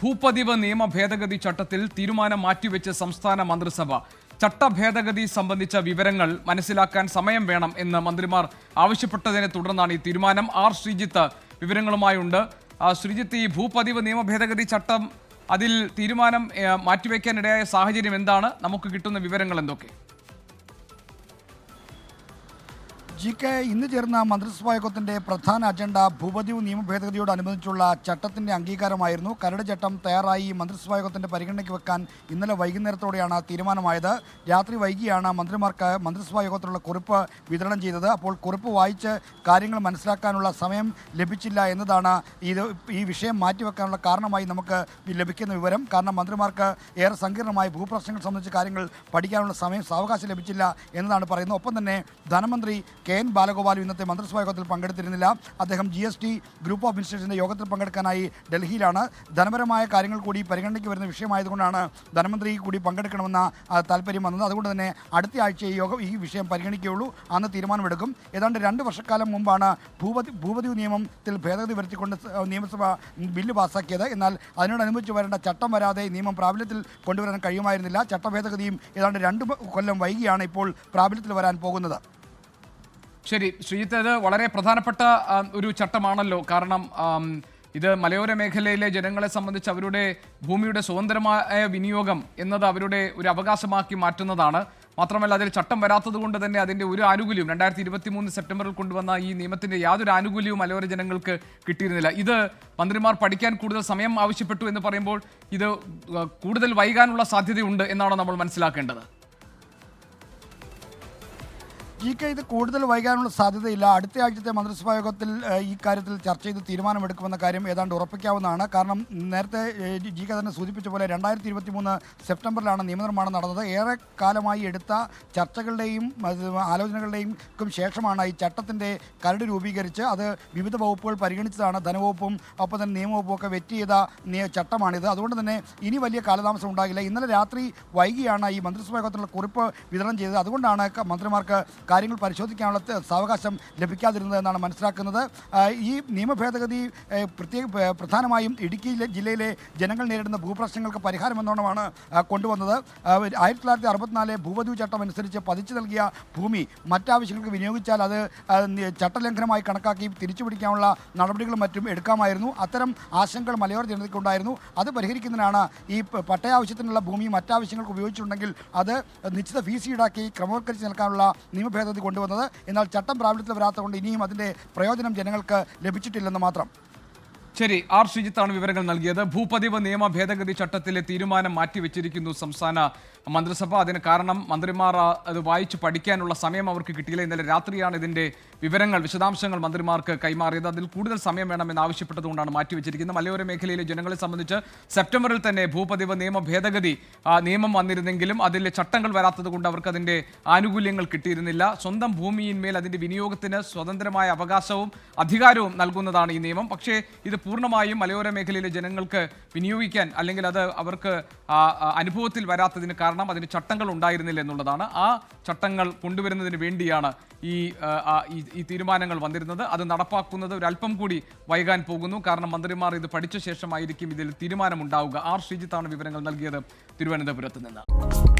ഭൂപതിവ് നിയമ ഭേദഗതി ചട്ടത്തിൽ തീരുമാനം മാറ്റിവെച്ച് സംസ്ഥാന മന്ത്രിസഭ. ചട്ടഭേദഗതി സംബന്ധിച്ച വിവരങ്ങൾ മനസ്സിലാക്കാൻ സമയം വേണം എന്ന് മന്ത്രിമാർ ആവശ്യപ്പെട്ടതിനെ തുടർന്നാണ് ഈ തീരുമാനം. ആർ. ശ്രീജിത്ത് വിവരങ്ങളുമായുണ്ട്. ശ്രീജിത്ത് ഈ ഭൂപതിവ് നിയമ ഭേദഗതി ചട്ടം അതിൽ തീരുമാനം മാറ്റിവെക്കാനിടയായ സാഹചര്യം എന്താണ്? നമുക്ക് കിട്ടുന്ന വിവരങ്ങൾ എന്തൊക്കെ? ജി കെ ഇന്ന് ചേർന്ന മന്ത്രിസഭാ യോഗത്തിന്റെ പ്രധാന അജണ്ട ഭൂപതിവ് നിയമ ഭേദഗതിയോടനുബന്ധിച്ചുള്ള ചട്ടത്തിന്റെ അംഗീകാരമായിരുന്നു. കരട് ചട്ടം തയ്യാറായി മന്ത്രിസഭാ യോഗത്തിന്റെ പരിഗണനയ്ക്ക് വെക്കാൻ ഇന്നലെ വൈകുന്നേരത്തോടെയാണ് തീരുമാനമായത്. രാത്രി വൈകിയാണ് മന്ത്രിമാർക്ക് മന്ത്രിസഭാ യോഗത്തിലുള്ള കുറിപ്പ് വിതരണം ചെയ്തത്. അപ്പോൾ കുറിപ്പ് വായിച്ച് കാര്യങ്ങൾ മനസ്സിലാക്കാനുള്ള സമയം ലഭിച്ചില്ല എന്നതാണ് ഇത് ഈ വിഷയം മാറ്റിവെക്കാനുള്ള കാരണമായി നമുക്ക് ലഭിക്കുന്ന വിവരം. കാരണം മന്ത്രിമാർക്ക് ഏറെ സങ്കീർണമായ ഭൂപ്രശ്നങ്ങൾ സംബന്ധിച്ച് കാര്യങ്ങൾ പഠിക്കാനുള്ള സമയം സാവകാശം ലഭിച്ചില്ല എന്നതാണ് പറയുന്നത്. ഒപ്പം തന്നെ ധനമന്ത്രി കെ എൻ ബാലഗോപാലും ഇന്നത്തെ മന്ത്രിസഭാ യോഗത്തിൽ പങ്കെടുത്തിരുന്നില്ല. അദ്ദേഹം G S T group of മിനിസ്റ്റേഴ്സിന്റെ യോഗത്തിൽ പങ്കെടുക്കാനായി ഡൽഹിയിലാണ്. ധനപരമായ കാര്യങ്ങൾ കൂടി പരിഗണനയ്ക്ക് വരുന്ന വിഷയമായതുകൊണ്ടാണ് ധനമന്ത്രി കൂടി പങ്കെടുക്കണമെന്ന താല്പര്യം വന്നത്. അതുകൊണ്ട് തന്നെ അടുത്ത ആഴ്ച ഈ യോഗം ഈ വിഷയം പരിഗണിക്കുകയുള്ളൂ. അന്ന് തീരുമാനമെടുക്കും. ഏതാണ്ട് രണ്ട് വർഷക്കാലം മുമ്പാണ് ഭൂപതി ഭൂപതി നിയമത്തിൽ ഭേദഗതി വരുത്തിക്കൊണ്ട് നിയമസഭ ബില്ല് പാസ്സാക്കിയത് എന്നാൽ അതിനോടനുബന്ധിച്ച് വരേണ്ട ചട്ടം വരാതെ നിയമം പ്രാബല്യത്തിൽ കൊണ്ടുവരാൻ കഴിയുമായിരുന്നില്ല. ചട്ടഭേദഗതിയും ഏതാണ്ട് രണ്ട് കൊല്ലം വൈകിയാണ് ഇപ്പോൾ പ്രാബല്യത്തിൽ വരാൻ പോകുന്നത്. ശരി ശ്രീജിത്ത് ഇത് വളരെ പ്രധാനപ്പെട്ട ഒരു ചട്ടമാണല്ലോ. കാരണം ഇത് മലയോര മേഖലയിലെ ജനങ്ങളെ സംബന്ധിച്ച് അവരുടെ ഭൂമിയുടെ സ്വതന്ത്രമായ വിനിയോഗം എന്നത് അവരുടെ ഒരു അവകാശമാക്കി മാറ്റുന്നതാണ്. മാത്രമല്ല അതിൽ ചട്ടം വരാത്തത് കൊണ്ട് തന്നെ അതിന്റെ ഒരു ആനുകൂല്യവും രണ്ടായിരത്തി ഇരുപത്തി മൂന്ന് സെപ്റ്റംബറിൽ കൊണ്ടുവന്ന ഈ നിയമത്തിന്റെ യാതൊരു ആനുകൂല്യവും മലയോര ജനങ്ങൾക്ക് കിട്ടിയിരുന്നില്ല. ഇത് മന്ത്രിമാർ പഠിക്കാൻ കൂടുതൽ സമയം ആവശ്യപ്പെട്ടു എന്ന് പറയുമ്പോൾ ഇത് കൂടുതൽ വൈകാനുള്ള സാധ്യതയുണ്ട് എന്നാണ് നമ്മൾ മനസ്സിലാക്കേണ്ടത്. ജി കെ ഇത് കൂടുതൽ വൈകാനുള്ള സാധ്യതയില്ല. അടുത്ത ആഴ്ചത്തെ മന്ത്രിസഭാ യോഗത്തിൽ ഈ കാര്യത്തിൽ ചർച്ച ചെയ്ത് തീരുമാനമെടുക്കുമെന്ന കാര്യം ഏതാണ്ട് ഉറപ്പിക്കാവുന്നതാണ്. കാരണം നേരത്തെ ജി കെ തന്നെ സൂചിപ്പിച്ച പോലെ രണ്ടായിരത്തി ഇരുപത്തി മൂന്ന് സെപ്റ്റംബറിലാണ് നിയമനിർമ്മാണം നടന്നത്. ഏറെ കാലമായി എടുത്ത ചർച്ചകളുടെയും ആലോചനകളുടെയും ശേഷമാണ് ഈ ചട്ടത്തിന്റെ കരട് രൂപീകരിച്ച് അത് വിവിധ വകുപ്പുകൾ പരിഗണിച്ചതാണ്. ധനവകുപ്പും ഒപ്പം തന്നെ നിയമവകുപ്പും ഒക്കെ വെറ്റ് ചെയ്ത ചട്ടമാണിത്. അതുകൊണ്ട് തന്നെ ഇനി വലിയ കാലതാമസം ഉണ്ടാകില്ല. ഇന്നലെ രാത്രി വൈകിയാണ് ഈ മന്ത്രിസഭാ യോഗത്തിലുള്ള കുറിപ്പ് വിതരണം ചെയ്തത്. അതുകൊണ്ടാണ് മന്ത്രിമാർക്ക് കാര്യങ്ങൾ പരിശോധിക്കാനുള്ള സാവകാശം ലഭിക്കാതിരുന്നത് എന്നാണ് മനസ്സിലാക്കുന്നത്. ഈ നിയമ ഭേദഗതി പ്രത്യേക പ്രധാനമായും ഇടുക്കി ജില്ലയിലെ ജനങ്ങൾ നേരിടുന്ന ഭൂപ്രശ്നങ്ങൾക്ക് പരിഹാരമെന്നോണമാണ് കൊണ്ടുവന്നത്. ആയിരത്തി തൊള്ളായിരത്തി അറുപത്തിനാല് ഭൂപതി ചട്ടം അനുസരിച്ച് പതിച്ചു നൽകിയ ഭൂമി മറ്റാവശ്യങ്ങൾക്ക് വിനിയോഗിച്ചാൽ അത് ചട്ടലംഘനമായി കണക്കാക്കി തിരിച്ചുപിടിക്കാനുള്ള നടപടികളും മറ്റും എടുക്കാമായിരുന്നു. അത്തരം ആശങ്കകൾ മലയോര ജനതയ്ക്കുണ്ടായിരുന്നു അത് പരിഹരിക്കുന്നതിനാണ് ഈ പട്ടയാവശ്യത്തിനുള്ള ഭൂമി മറ്റാവശ്യങ്ങൾക്ക് ഉപയോഗിച്ചിട്ടുണ്ടെങ്കിൽ അത് നിശ്ചിത ഫീസ് ഈടാക്കി ക്രമവൽക്കരിച്ച് നൽകാനുള്ള നിയമ ഭേദഗതി കൊണ്ടുവന്നത്. എന്നാൽ ചട്ടം പ്രാബല്യത്തിൽ വരാത്തതുകൊണ്ട് ഇനിയും അതിന്റെ പ്രയോജനം ജനങ്ങൾക്ക് ലഭിച്ചിട്ടില്ലെന്ന് മാത്രം. ശരി ആർ. ശ്രീജിത്താണ് വിവരങ്ങൾ നൽകിയത്. ഭൂപതിവ് നിയമ ഭേദഗതി ചട്ടത്തിലെ തീരുമാനം മാറ്റിവെച്ചിരിക്കുന്നു സംസ്ഥാന മന്ത്രിസഭ. അതിന് കാരണം മന്ത്രിമാർ അത് വായിച്ച് പഠിക്കാനുള്ള സമയം അവർക്ക് കിട്ടിയില്ല. ഇന്നലെ രാത്രിയാണ് ഇതിന്റെ വിവരങ്ങൾ വിശദാംശങ്ങൾ മന്ത്രിമാർക്ക് കൈമാറിയത്. അതിൽ കൂടുതൽ സമയം വേണമെന്ന് ആവശ്യപ്പെട്ടതുകൊണ്ടാണ് മാറ്റിവെച്ചിരിക്കുന്നത്. മലയോര മേഖലയിലെ ജനങ്ങളെ സംബന്ധിച്ച് സെപ്റ്റംബറിൽ തന്നെ ഭൂപതിവ് നിയമ ഭേദഗതി നിയമം വന്നിരുന്നെങ്കിലും അതിലെ ചട്ടങ്ങൾ വരാത്തതുകൊണ്ട് അവർക്ക് അതിന്റെ ആനുകൂല്യങ്ങൾ കിട്ടിയിരുന്നില്ല. സ്വന്തം ഭൂമിയിന്മേൽ അതിന്റെ വിനിയോഗത്തിന് സ്വതന്ത്രമായ അവകാശവും അധികാരവും നൽകുന്നതാണ് ഈ നിയമം. പക്ഷേ ഇത് പൂർണമായും മലയോര മേഖലയിലെ ജനങ്ങൾക്ക് വിനിയോഗിക്കാൻ അല്ലെങ്കിൽ അത് അവർക്ക് അനുഭവത്തിൽ വരാത്തതിന് കാരണം അതിന് ചട്ടങ്ങൾ ഉണ്ടായിരുന്നില്ല എന്നുള്ളതാണ്. ആ ചട്ടങ്ങൾ കൊണ്ടുവരുന്നതിന് വേണ്ടിയാണ് ഈ- ഈ തീരുമാനങ്ങൾ വന്നിരുന്നത്. അത് നടപ്പാക്കുന്നത് ഒരല്പം കൂടി വൈകാൻ പോകുന്നു. കാരണം മന്ത്രിമാർ ഇത് പഠിച്ച ശേഷമായിരിക്കും ഇതിൽ തീരുമാനമുണ്ടാവുക. ആർ ശ്രീജിത്താണ് വിവരങ്ങൾ നൽകിയത് തിരുവനന്തപുരത്ത് നിന്ന്.